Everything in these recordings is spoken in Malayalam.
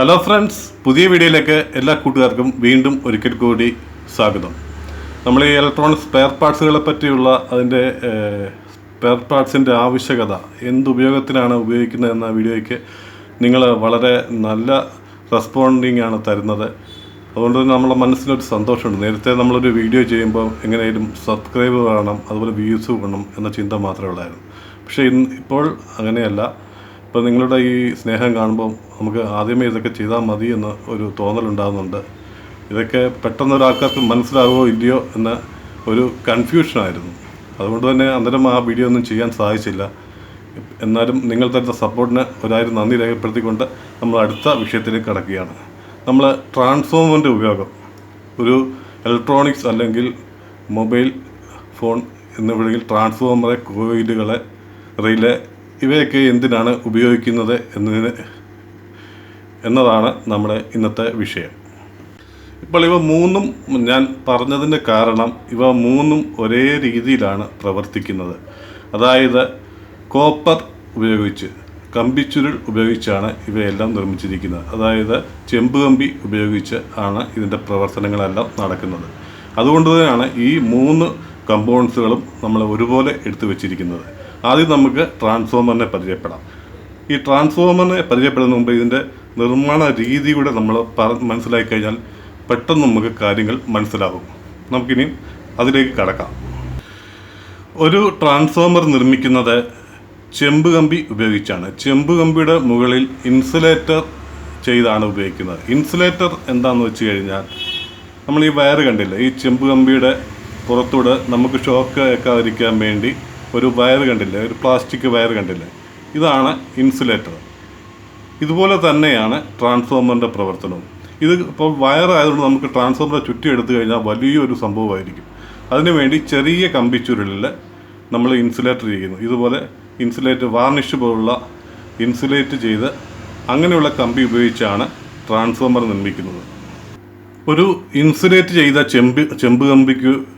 ഹലോ ഫ്രണ്ട്സ് പുതിയ വീഡിയോയിലേക്ക് എല്ലാ കൂട്ടുകാർക്കും വീണ്ടും ഒരിക്കൽ കൂടി സ്വാഗതം. നമ്മൾ ഈ ഇലക്ട്രോണിക് സ്പെയർ പാർട്സുകളെ പറ്റിയുള്ള അതിന്റെ സ്പെയർ പാർട്സിന്റെ ആവശ്യകത എന്ത് ഉപയോഗത്തിനാണ് ഉപയോഗിക്കുന്നത് എന്ന വീഡിയോയ്ക്ക് നിങ്ങൾ വളരെ നല്ല റെസ്പോണ്ടിങ് ആണ് തരുന്നത്. അതുകൊണ്ട് തന്നെ നമ്മളെ മനസ്സിനൊരു സന്തോഷമുണ്ട്. നേരത്തെ നമ്മളൊരു വീഡിയോ ചെയ്യുമ്പോൾ എങ്ങനെയും സബ്സ്ക്രൈബ് വേണം അതുപോലെ വ്യൂസ് വേണം എന്ന ചിന്ത മാത്രമേ ഉള്ളായിരുന്നു. പക്ഷേ ഇന്ന് ഇപ്പോൾ അങ്ങനെയല്ല. ഇപ്പോൾ നിങ്ങളുടെ ഈ സ്നേഹം കാണുമ്പോൾ നമുക്ക് ആദ്യമേ ഇതൊക്കെ ചെയ്താൽ മതി എന്ന് ഒരു തോന്നലുണ്ടാകുന്നുണ്ട്. ഇതൊക്കെ പെട്ടെന്ന് ഒരാൾക്കാർക്ക് മനസ്സിലാവുമോ ഇല്ലയോ എന്ന ഒരു കൺഫ്യൂഷനായിരുന്നു അതുകൊണ്ട് തന്നെ അന്നേരം ആ വീഡിയോ ഒന്നും ചെയ്യാൻ സാധിച്ചില്ല. എന്നാലും നിങ്ങൾ തരുന്ന സപ്പോർട്ടിന് ഒരായിരം നന്ദി രേഖപ്പെടുത്തിക്കൊണ്ട് നമ്മൾ അടുത്ത വിഷയത്തിലേക്ക് കടക്കുകയാണ്. നമ്മൾ ട്രാൻസ്ഫോമറിന്റെ ഉപയോഗം ഒരു ഇലക്ട്രോണിക്സ് അല്ലെങ്കിൽ മൊബൈൽ ഫോൺ എന്നിവിടെങ്കിൽ ട്രാൻസ്ഫോമറെ കോയിലുകളെ റിലേ ഇവയൊക്കെ എന്തിനാണ് ഉപയോഗിക്കുന്നത് എന്നതിന് എന്നതാണ് നമ്മുടെ ഇന്നത്തെ വിഷയം. ഇപ്പോൾ ഇവ മൂന്നും ഞാൻ പറഞ്ഞതിന്റെ കാരണം ഇവ മൂന്നും ഒരേ രീതിയിലാണ് പ്രവർത്തിക്കുന്നത്. അതായത് കോപ്പർ ഉപയോഗിച്ച് കമ്പിച്ചുരുൾ ഉപയോഗിച്ചാണ് ഇവയെല്ലാം നിർമ്മിച്ചിരിക്കുന്നത്. അതായത് ചെമ്പ് കമ്പി ഉപയോഗിച്ച് ആണ് ഇതിന്റെ പ്രവർത്തനങ്ങളെല്ലാം നടക്കുന്നത്. അതുകൊണ്ട് തന്നെയാണ് ഈ മൂന്ന് കമ്പോണൻസുകളും നമ്മൾ ഒരുപോലെ എടുത്തു വെച്ചിരിക്കുന്നത്. ആദ്യം നമുക്ക് ട്രാൻസ്ഫോമറിനെ പരിചയപ്പെടാം. ഈ ട്രാൻസ്ഫോമറിനെ പരിചയപ്പെടുന്ന മുമ്പ് ഇതിന്റെ നിർമ്മാണ രീതിയുടെ നമ്മൾ മനസ്സിലാക്കി കഴിഞ്ഞാൽ പെട്ടെന്ന് നമുക്ക് കാര്യങ്ങൾ മനസ്സിലാകും. നമുക്കിനി അതിലേക്ക് കടക്കാം. ഒരു ട്രാൻസ്ഫോമർ നിർമ്മിക്കുന്നത് ചെമ്പ് കമ്പി ഉപയോഗിച്ചാണ്. ചെമ്പ് കമ്പിയുടെ മുകളിൽ ഇൻസുലേറ്റർ ചെയ്താണ് ഉപയോഗിക്കുന്നത്. ഇൻസുലേറ്റർ എന്താണെന്ന് വെച്ച് കഴിഞ്ഞാൽ നമ്മൾ ഈ വയർ കണ്ടില്ലേ? ഈ ചെമ്പ് കമ്പിയുടെ പുറത്തൂടെ നമുക്ക് ഷോക്ക് ഏക്കാതിരിക്കാൻ വേണ്ടി ഒരു വയർ കണ്ടില്ലേ? ഒരു പ്ലാസ്റ്റിക് വയർ കണ്ടില്ലേ? ഇതാണ് ഇൻസുലേറ്റർ. ഇതുപോലെ തന്നെയാണ് ട്രാൻസ്ഫോമറിന്റെ പ്രവർത്തനവും. ഇത് ഇപ്പോൾ വയറായതുകൊണ്ട് നമുക്ക് ട്രാൻസ്ഫോമറെ ചുറ്റി എടുത്തു കഴിഞ്ഞാൽ വലിയൊരു സംഭവമായിരിക്കും. അതിനുവേണ്ടി ചെറിയ കമ്പിച്ചുരുളിൽ നമ്മൾ ഇൻസുലേറ്റർ ചെയ്യുന്നു. ഇതുപോലെ ഇൻസുലേറ്റ് വാർണിഷ് പോലുള്ള ഇൻസുലേറ്റ് ചെയ്ത് അങ്ങനെയുള്ള കമ്പി ഉപയോഗിച്ചാണ് ട്രാൻസ്ഫോമർ നിർമ്മിക്കുന്നത്. ഒരു ഇൻസുലേറ്റ് ചെയ്ത ചെമ്പ് ചെമ്പ് കമ്പിക്ക്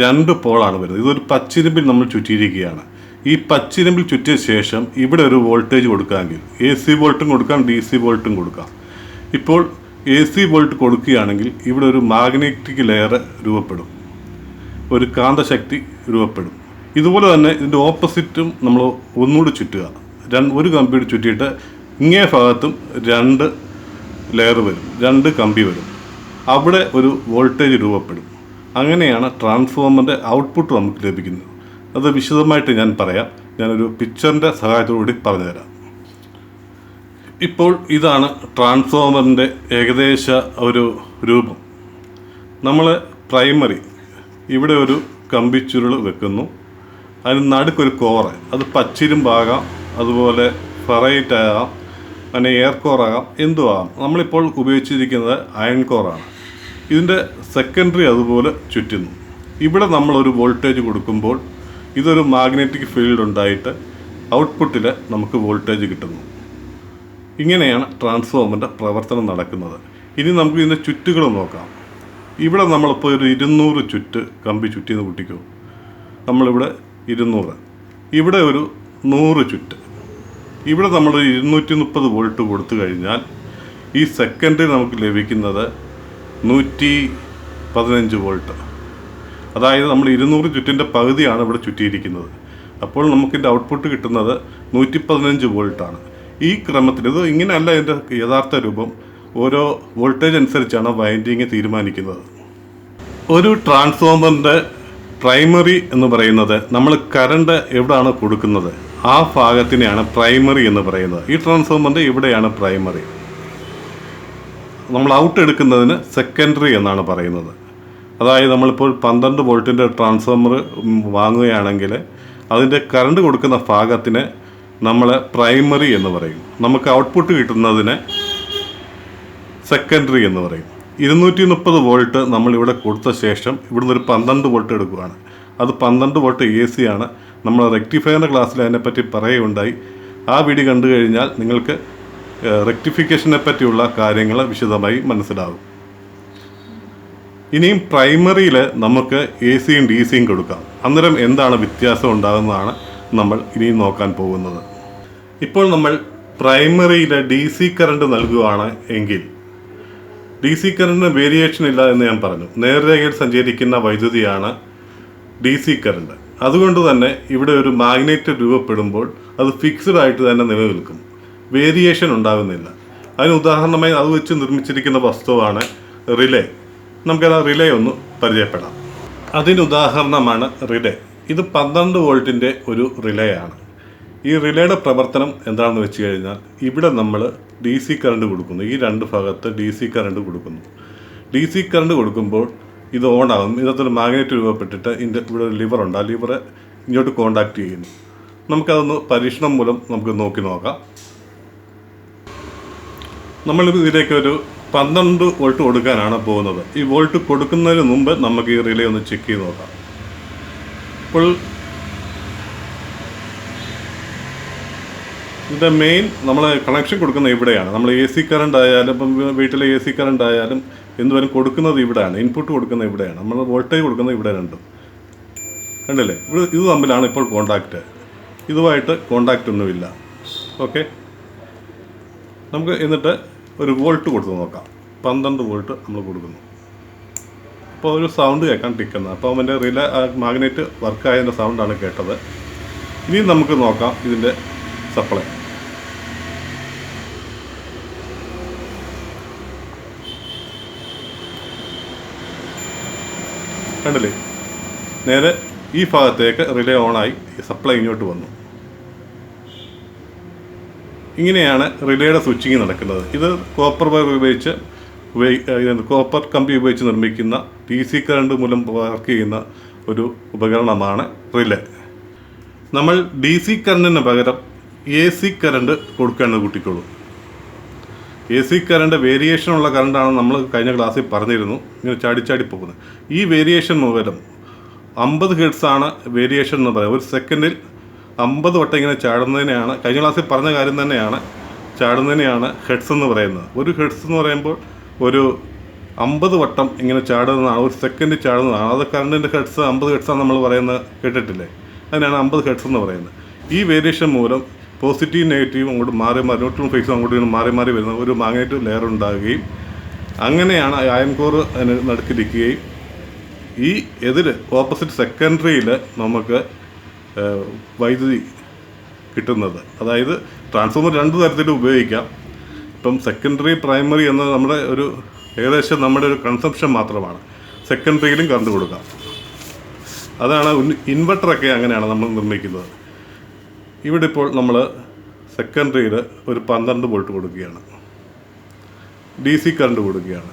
രണ്ട് പോളാണ് വരുന്നത്. ഇതൊരു പച്ചിരുമ്പിൽ നമ്മൾ ചുറ്റിയിരിക്കുകയാണ്. ഈ പച്ചിരുമ്പിൽ ചുറ്റിയ ശേഷം ഇവിടെ ഒരു വോൾട്ടേജ് കൊടുക്കാമെങ്കിൽ എ സി വോൾട്ടും കൊടുക്കാം ഡി സി വോൾട്ടും കൊടുക്കാം. ഇപ്പോൾ എ സി വോൾട്ട് കൊടുക്കുകയാണെങ്കിൽ ഇവിടെ ഒരു മാഗ്നറ്റിക് ലെയർ രൂപപ്പെടും. ഒരു കാന്തശക്തി രൂപപ്പെടും. ഇതുപോലെ തന്നെ ഇതിന്റെ ഓപ്പോസിറ്റും നമ്മൾ ഒന്നുകൂടി ചുറ്റുക. രണ്ട് ഒരു കമ്പിയുടെ ചുറ്റിയിട്ട് ഇങ്ങേ ഭാഗത്തും രണ്ട് ലെയർ വരും. രണ്ട് കമ്പി വരും. അവിടെ ഒരു വോൾട്ടേജ് രൂപപ്പെടും. അങ്ങനെയാണ് ട്രാൻസ്ഫോമറിന്റെ ഔട്ട്പുട്ട് നമുക്ക് ലഭിക്കുന്നത്. അത് വിശദമായിട്ട് ഞാൻ പറയാം. ഞാനൊരു പിക്ചറിന്റെ സഹായത്തോടുകൂടി പറഞ്ഞുതരാം. ഇപ്പോൾ ഇതാണ് ട്രാൻസ്ഫോമറിന്റെ ഏകദേശ ഒരു രൂപം. നമ്മൾ പ്രൈമറി ഇവിടെ ഒരു കമ്പിച്ചുരുൾ വെക്കുന്നു. അതിന് നടുക്കൊരു കോറ്. അത് പച്ചിരുമ്പാകാം അതുപോലെ ഫെറൈറ്റ് ആകാം. അങ്ങനെ എയർ കോറാകാം. എന്തും ആകാം നമ്മളിപ്പോൾ ഉപയോഗിച്ചിരിക്കുന്നത് അയൺ കോറാണ്. ഇതിന്റെ സെക്കൻഡറി അതുപോലെ ചുറ്റുന്നു. ഇവിടെ നമ്മൾ ഒരു വോൾട്ടേജ് കൊടുക്കുമ്പോൾ ഇതൊരു മാഗ്നറ്റിക് ഫീൽഡ് ഉണ്ടായിട്ട് ഔട്ട്പുട്ടിൽ നമുക്ക് വോൾട്ടേജ് കിട്ടുന്നു. ഇങ്ങനെയാണ് ട്രാൻസ്ഫോമറിന്റെ പ്രവർത്തനം നടക്കുന്നത്. ഇനി നമുക്ക് ഇതിന്റെ ചുറ്റുകൾ നോക്കാം. ഇവിടെ നമ്മളിപ്പോൾ ഒരു ഇരുന്നൂറ് ചുറ്റ് കമ്പി ചുറ്റിന്ന് കൂട്ടിക്കോ നമ്മളിവിടെ ഇരുന്നൂറ്. ഇവിടെ ഒരു നൂറ് ചുറ്റ്. ഇവിടെ നമ്മൾ ഇരുന്നൂറ്റി മുപ്പത് വോൾട്ട് കൊടുത്തു കഴിഞ്ഞാൽ ഈ സെക്കൻഡിൽ നമുക്ക് ലഭിക്കുന്നത് നൂറ്റി പതിനഞ്ച് വോൾട്ട്. അതായത് നമ്മൾ ഇരുന്നൂറ് ചുറ്റിന്റെ പകുതിയാണ് ഇവിടെ ചുറ്റിയിരിക്കുന്നത്. അപ്പോൾ നമുക്കിന്റെ ഔട്ട്പുട്ട് കിട്ടുന്നത് നൂറ്റി പതിനഞ്ച് വോൾട്ടാണ്. ഈ ക്രമത്തിൽ ഇത് ഇങ്ങനെയല്ല ഇതിന്റെ യഥാർത്ഥ രൂപം. ഓരോ വോൾട്ടേജ് അനുസരിച്ചാണ് വൈൻഡിങ് തീരുമാനിക്കുന്നത്. ഒരു ട്രാൻസ്ഫോമറിന്റെ പ്രൈമറി എന്ന് പറയുന്നത് നമ്മൾ കറണ്ട് എവിടെയാണ് കൊടുക്കുന്നത്? ആ ഭാഗത്തിനെയാണ് പ്രൈമറി എന്ന് പറയുന്നത്. ഈ ട്രാൻസ്ഫോമറിന്റെ ഇവിടെയാണ് പ്രൈമറി നമ്മൾ ഔട്ട് എടുക്കുന്നതിന് സെക്കൻഡറി എന്നാണ് പറയുന്നത്. അതായത് നമ്മളിപ്പോൾ പന്ത്രണ്ട് വോൾട്ടിന്റെ ട്രാൻസ്ഫോമർ വാങ്ങുകയാണെങ്കിൽ അതിന്റെ കറണ്ട് കൊടുക്കുന്ന ഭാഗത്തിന് നമ്മൾ പ്രൈമറി എന്ന് പറയും. നമുക്ക് ഔട്ട്പുട്ട് കിട്ടുന്നതിന് സെക്കൻഡറി എന്ന് പറയും. ഇരുന്നൂറ്റി മുപ്പത് വോൾട്ട് നമ്മളിവിടെ കൊടുത്ത ശേഷം ഇവിടുന്ന് ഒരു പന്ത്രണ്ട് വോൾട്ട് എടുക്കുകയാണ്. അത് പന്ത്രണ്ട് വോൾട്ട് എ സി ആണ്. നമ്മൾ റെക്ടിഫയറിന്റെ ക്ലാസ്സിൽ അതിനെപ്പറ്റി പറയുകയുണ്ടായി. ആ വീഡിയോ കണ്ടു കഴിഞ്ഞാൽ നിങ്ങൾക്ക് റെക്ടിഫിക്കേഷനെ പറ്റിയുള്ള കാര്യങ്ങൾ വിശദമായി മനസ്സിലാകും ഇനിയും പ്രൈമറിയിൽ നമുക്ക് എ സിയും ഡി സിയും കൊടുക്കാം. അന്നേരം എന്താണ് വ്യത്യാസം ഉണ്ടാകുന്നതാണ് നമ്മൾ ഇനിയും നോക്കാൻ പോകുന്നത്. ഇപ്പോൾ നമ്മൾ പ്രൈമറിയിൽ ഡി സി കറണ്ട് നൽകുകയാണ് എങ്കിൽ ഡി സി കറണ്ടിന് വേരിയേഷൻ ഇല്ല എന്ന് ഞാൻ പറഞ്ഞു. നേർരേഖയിൽ സഞ്ചരിക്കുന്ന വൈദ്യുതിയാണ് ഡി സി കറണ്ട് അതുകൊണ്ട് തന്നെ ഇവിടെ ഒരു മാഗ്നറ്റ് രൂപപ്പെടുമ്പോൾ അത് ഫിക്സ്ഡ് ആയിട്ട് തന്നെ നിലനിൽക്കും. വേരിയേഷൻ ഉണ്ടാകുന്നില്ല. അതിന് ഉദാഹരണമായി അത് വെച്ച് നിർമ്മിച്ചിരിക്കുന്ന വസ്തുവാണ് റിലേ. നമുക്കത് റിലേ ഒന്ന് പരിചയപ്പെടാം. അതിന് ഉദാഹരണമാണ് റിലേ. ഇത് പന്ത്രണ്ട് വോൾട്ടിന്റെ ഒരു റിലേ ആണ് ഈ റിലേയുടെ പ്രവർത്തനം എന്താണെന്ന് വെച്ച് കഴിഞ്ഞാൽ ഇവിടെ നമ്മൾ ഡി സി കറണ്ട് കൊടുക്കുന്നു. ഈ രണ്ട് ഭാഗത്ത് ഡി സി കറണ്ട് കൊടുക്കുന്നു. ഡി സി കറണ്ട് കൊടുക്കുമ്പോൾ ഇത് ഓൺ ആകും. ഇതൊരു മാഗ്നറ്റ് രൂപപ്പെട്ടിട്ട് ഇതിന്റെ ഇവിടെ ഒരു ലിവറുണ്ട് ആ ലിവറെ ഇങ്ങോട്ട് കോണ്ടാക്ട് ചെയ്യുന്നു. നമുക്കതൊന്ന് പരീക്ഷണം മൂലം നമുക്ക് നോക്കി നോക്കാം. നമ്മൾ ഇതിലേക്ക് ഒരു പന്ത്രണ്ട് വോൾട്ട് കൊടുക്കാനാണ് പോകുന്നത്. ഈ വോൾട്ട് കൊടുക്കുന്നതിന് മുമ്പ് നമുക്ക് ഈ റിലേ ഒന്ന് ചെക്ക് ചെയ്ത് നോക്കാം. അപ്പോൾ ഇതിന്റെ മെയിൻ നമ്മൾ കണക്ഷൻ കൊടുക്കുന്നത് ഇവിടെയാണ്. നമ്മൾ എ സി കറണ്ട് ആയാലും ഇപ്പം വീട്ടിലെ എ സി കറണ്ട് ആയാലും എന്തുവരും കൊടുക്കുന്നത് ഇവിടെയാണ്. ഇൻപുട്ട് കൊടുക്കുന്നത് ഇവിടെയാണ്. നമ്മൾ വോൾട്ടേജ് കൊടുക്കുന്നത് ഇവിടെ രണ്ടും. കണ്ടില്ലേ? ഇത് ഇത് തമ്മിലാണ് ഇപ്പോൾ കോണ്ടാക്റ്റ് ഇതുമായിട്ട് കോണ്ടാക്റ്റ് ഒന്നുമില്ല. ഓക്കെ നമുക്ക് എന്നിട്ട് ഒരു വോൾട്ട് കൊടുത്ത് നോക്കാം. പന്ത്രണ്ട് വോൾട്ട് നമ്മൾ കൊടുക്കുന്നു. അപ്പോൾ ഒരു സൗണ്ട് കേൾക്കാൻ ടിക്കുന്നത് അപ്പോൾ അവന്റെ റിലേ മാഗ്നറ്റ് വർക്കായതിന്റെ സൗണ്ടാണ് കേട്ടത്. ഇനി നമുക്ക് നോക്കാം ഇതിന്റെ സപ്ലൈ കണ്ടില്ലേ? നേരെ ഈ ഭാഗത്തേക്ക് റിലേ ഓണായി സപ്ലൈ ഇങ്ങോട്ട് വന്നു. ഇങ്ങനെയാണ് റിലേയുടെ സ്വിച്ചിങ് നടക്കുന്നത്. ഇത് കോപ്പർ വയർ ഉപയോഗിച്ച് ഉപയോഗി കോപ്പർ കമ്പി ഉപയോഗിച്ച് നിർമ്മിക്കുന്ന ഡി സി കറണ്ട് മൂലം വർക്ക് ചെയ്യുന്ന ഒരു ഉപകരണമാണ് റിലേ. നമ്മൾ ഡി സി കറണ്ടിന് പകരം എ സി കറണ്ട് കൊടുക്കേണ്ടത് കുട്ടിക്കുള്ളൂ. എ സി കറണ്ട് വേരിയേഷനുള്ള കറണ്ടാണ് നമ്മൾ കഴിഞ്ഞ ക്ലാസ്സിൽ പറഞ്ഞിരുന്നു. ഇങ്ങനെ ചാടിച്ചാടി പോകുന്നത്. ഈ വേരിയേഷൻ മൂലം അമ്പത് ഹെഡ്സ് ആണ് വേരിയേഷൻ എന്ന് പറയുന്നത് ഒരു സെക്കൻഡിൽ അമ്പത് വട്ടം ഇങ്ങനെ ചാടുന്നതിനെയാണ് കഴിഞ്ഞ ക്ലാസ്സിൽ പറഞ്ഞ കാര്യം തന്നെയാണ് ചാടുന്നതിനെയാണ് ഹെഡ്സ് എന്ന് പറയുന്നത്. ഒരു ഹെഡ്സ് എന്ന് പറയുമ്പോൾ ഒരു അമ്പത് വട്ടം ഇങ്ങനെ ചാടുന്നതാണ് ഒരു സെക്കൻഡ് ചാടുന്നതാണ്. അത് കറണ്ടിന്റെ ഹെഡ്സ് അമ്പത് ആണ് നമ്മൾ പറയുന്നത് കേട്ടിട്ടില്ലേ? അതിനാണ് അമ്പത് ഹെഡ്സ് എന്ന് പറയുന്നത്. ഈ വേരിയേഷൻ മൂലം പോസിറ്റീവ് നെഗറ്റീവ് അങ്ങോട്ട് മാറി മാറി ന്യൂട്രൽ ഫേസ് അങ്ങോട്ട് ഇങ്ങനെ മാറി മാറി വരുന്ന ഒരു മാഗ്നറ്റീവ് ലെയർ ഉണ്ടാകുകയും അങ്ങനെയാണ് അയൺ കോർ നടുക്കിരിക്കുകയും ഈ എതിര് ഓപ്പോസിറ്റ് സെക്കൻഡറിയിൽ നമുക്ക് വൈദ്യുതി കിട്ടുന്നത്. അതായത് ട്രാൻസ്ഫോമർ രണ്ട് തരത്തിൽ ഉപയോഗിക്കാം. ഇപ്പം സെക്കൻഡറി പ്രൈമറി എന്നത് നമ്മുടെ ഒരു ഏകദേശം നമ്മുടെ ഒരു കൺസംഷൻ മാത്രമാണ്. സെക്കൻഡറിയിലും കറണ്ട് കൊടുക്കാം. അതാണ് ഇൻവെർട്ടറൊക്കെ അങ്ങനെയാണ് നമ്മൾ നിർമ്മിക്കുന്നത്. ഇവിടെ ഇപ്പോൾ നമ്മൾ സെക്കൻഡറിയിൽ ഒരു പന്ത്രണ്ട് വോൾട്ട് കൊടുക്കുകയാണ്. ഡി സി കറണ്ട് കൊടുക്കുകയാണ്.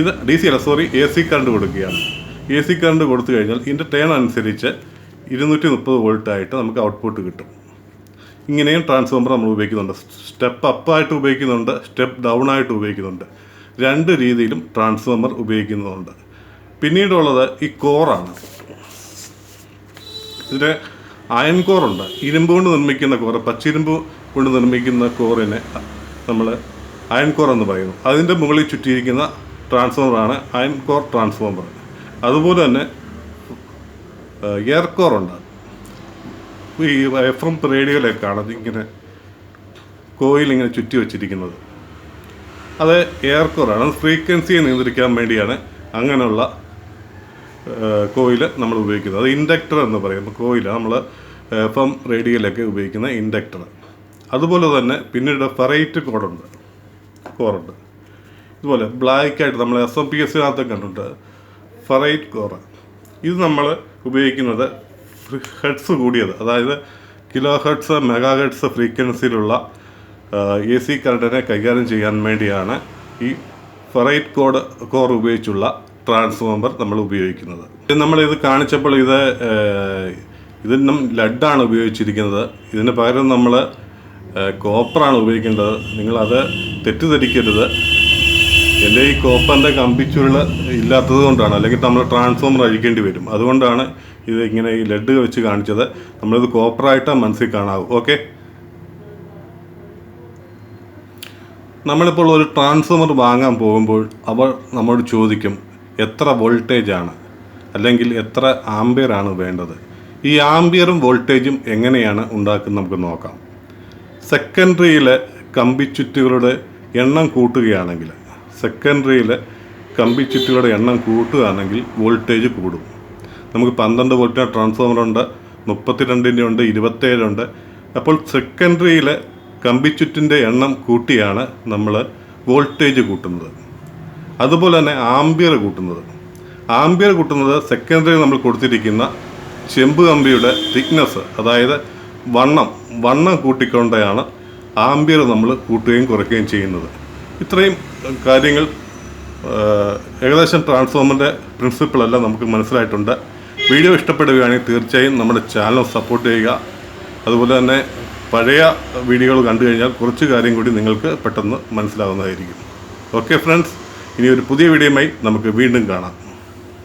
ഇത് ഡി സി അല്ല സോറി എ സി കറണ്ട് കൊടുക്കുകയാണ്. എ സി കറണ്ട് കൊടുത്തു കഴിഞ്ഞാൽ ഇതിന്റെ ടേൺ അനുസരിച്ച് ഇരുന്നൂറ്റി മുപ്പത് വോൾട്ടായിട്ട് നമുക്ക് ഔട്ട്പുട്ട് കിട്ടും. ഇങ്ങനെയും ട്രാൻസ്ഫോമർ നമ്മൾ ഉപയോഗിക്കുന്നുണ്ട്. സ്റ്റെപ്പ് അപ്പായിട്ട് ഉപയോഗിക്കുന്നുണ്ട് സ്റ്റെപ്പ് ഡൗൺ ആയിട്ട് ഉപയോഗിക്കുന്നുണ്ട്. രണ്ട് രീതിയിലും ട്രാൻസ്ഫോമർ ഉപയോഗിക്കുന്നുണ്ട്. പിന്നീടുള്ളത് ഈ കോറാണ് ഇതിന് അയൺ കോറുണ്ട് ഇരുമ്പ് കൊണ്ട് നിർമ്മിക്കുന്ന കോറ് പച്ചിരുമ്പ് കൊണ്ട് നിർമ്മിക്കുന്ന കോറിനെ നമ്മൾ അയൺ കോർ എന്ന് പറയുന്നു. അതിന്റെ മുകളിൽ ചുറ്റിയിരിക്കുന്ന ട്രാൻസ്ഫോമറാണ് അയൺ കോർ ട്രാൻസ്ഫോമർ അതുപോലെ തന്നെ എയർ കോറുണ്ട് ഈ എഫ് എം റേഡിയോയിലൊക്കെ കാണാം ഇങ്ങനെ കോയിൽ ഇങ്ങനെ ചുറ്റി വച്ചിരിക്കുന്നത്. അത് എയർ കോറാണ് ഫ്രീക്വൻസിയെ നിയന്ത്രിക്കാൻ വേണ്ടിയാണ് അങ്ങനെയുള്ള കോയിൽ നമ്മൾ ഉപയോഗിക്കുന്നത്. അത് ഇൻഡക്ടർ എന്ന് പറയും. കോയിൽ നമ്മൾ എഫ് എം റേഡിയോയിലൊക്കെ ഉപയോഗിക്കുന്ന ഇൻഡക്ടർ. അതുപോലെ തന്നെ പിന്നീട് ഫെറൈറ്റ് കോഡുണ്ട്. കോറുണ്ട്. ഇതുപോലെ ബ്ലാക്ക് ആയിട്ട് നമ്മൾ എസ് എം പി എസിനകത്ത് കണ്ടിട്ടുണ്ട്. Ferrite core. ഇത് നമ്മൾ ഉപയോഗിക്കുന്നത് ഹെഡ്സ് കൂടിയത്. അതായത് കിലോ ഹെഡ്സ് മെഗാ ഹെഡ്സ് ഫ്രീക്വൻസിയിലുള്ള എ സി കറണ്ടിനെ കൈകാര്യം ചെയ്യാൻ വേണ്ടിയാണ് ഈ ഫെറൈറ്റ് കോഡ് കോർ ഉപയോഗിച്ചുള്ള ട്രാൻസ്ഫോമർ നമ്മൾ ഉപയോഗിക്കുന്നത്. നമ്മളിത് കാണിച്ചപ്പോൾ ഇത് ഇതിനും ലഡാണ് ഉപയോഗിച്ചിരിക്കുന്നത്. ഇതിന് പകരം നമ്മൾ കോപ്പറാണ് ഉപയോഗിക്കേണ്ടത്. നിങ്ങളത് തെറ്റിദ്ധരിക്കരുത്. എന്റെ ഈ കോപ്പറിന്റെ കമ്പിച്ചുരുൾ ഇല്ലാത്തത് കൊണ്ടാണ്. അല്ലെങ്കിൽ നമ്മൾ ട്രാൻസ്ഫോമർ അഴിക്കേണ്ടി വരും. അതുകൊണ്ടാണ് ഇത് ഇങ്ങനെ ഈ ലെഡ് വെച്ച് കാണിച്ചത്. നമ്മളിത് കോപ്പറായിട്ട് മനസ്സിൽ കാണാവും. ഓക്കെ നമ്മളിപ്പോൾ ഒരു ട്രാൻസ്ഫോമർ വാങ്ങാൻ പോകുമ്പോൾ അവർ നമ്മോട് ചോദിക്കും എത്ര വോൾട്ടേജാണ് അല്ലെങ്കിൽ എത്ര ആംബിയറാണ് വേണ്ടത്? ഈ ആംബിയറും വോൾട്ടേജും എങ്ങനെയാണ് ഉണ്ടാക്കുന്നത് നമുക്ക് നോക്കാം. സെക്കൻഡറിയിലെ കമ്പിച്ചുറ്റുകളുടെ എണ്ണം കൂട്ടുകയാണെങ്കിൽ സെക്കൻഡറിയിലെ കമ്പിച്ചുറ്റുകളുടെ എണ്ണം കൂട്ടുകയാണെങ്കിൽ വോൾട്ടേജ് കൂടും. നമുക്ക് പന്ത്രണ്ട് വോൾട്ടിന്റെ ട്രാൻസ്ഫോമർ ഉണ്ട് മുപ്പത്തിരണ്ടിന്റെ ഉണ്ട് ഇരുപത്തേഴുണ്ട് അപ്പോൾ സെക്കൻഡറിയിലെ കമ്പിച്ചുറ്റിന്റെ എണ്ണം കൂട്ടിയാണ് നമ്മൾ വോൾട്ടേജ് കൂട്ടുന്നത്. അതുപോലെ തന്നെ ആംബിയർ കൂട്ടുന്നത്. ആംബിയർ കൂട്ടുന്നത് സെക്കൻഡറിയിൽ നമ്മൾ കൊടുത്തിരിക്കുന്ന ചെമ്പ് കമ്പിയുടെ തിക്നെസ് അതായത് വണ്ണം വണ്ണം കൂട്ടിക്കൊണ്ടാണ് ആംബിയർ നമ്മൾ കൂട്ടുകയും കുറയ്ക്കുകയും ചെയ്യുന്നത്. ഇത്രയും കാര്യങ്ങൾ ഏകദേശം ട്രാൻസ്ഫോമറിന്റെ പ്രിൻസിപ്പിളെല്ലാം നമുക്ക് മനസ്സിലായിട്ടുണ്ട്. വീഡിയോ ഇഷ്ടപ്പെടുകയാണെങ്കിൽ തീർച്ചയായും നമ്മുടെ ചാനൽ സപ്പോർട്ട് ചെയ്യുക. അതുപോലെ തന്നെ പഴയ വീഡിയോകൾ കണ്ടു കഴിഞ്ഞാൽ കുറച്ച് കാര്യം കൂടി നിങ്ങൾക്ക് പെട്ടെന്ന് മനസ്സിലാവുന്നതായിരിക്കും. ഓക്കെ ഫ്രണ്ട്സ് ഇനി ഒരു പുതിയ വീഡിയോയുമായി നമുക്ക് വീണ്ടും കാണാം.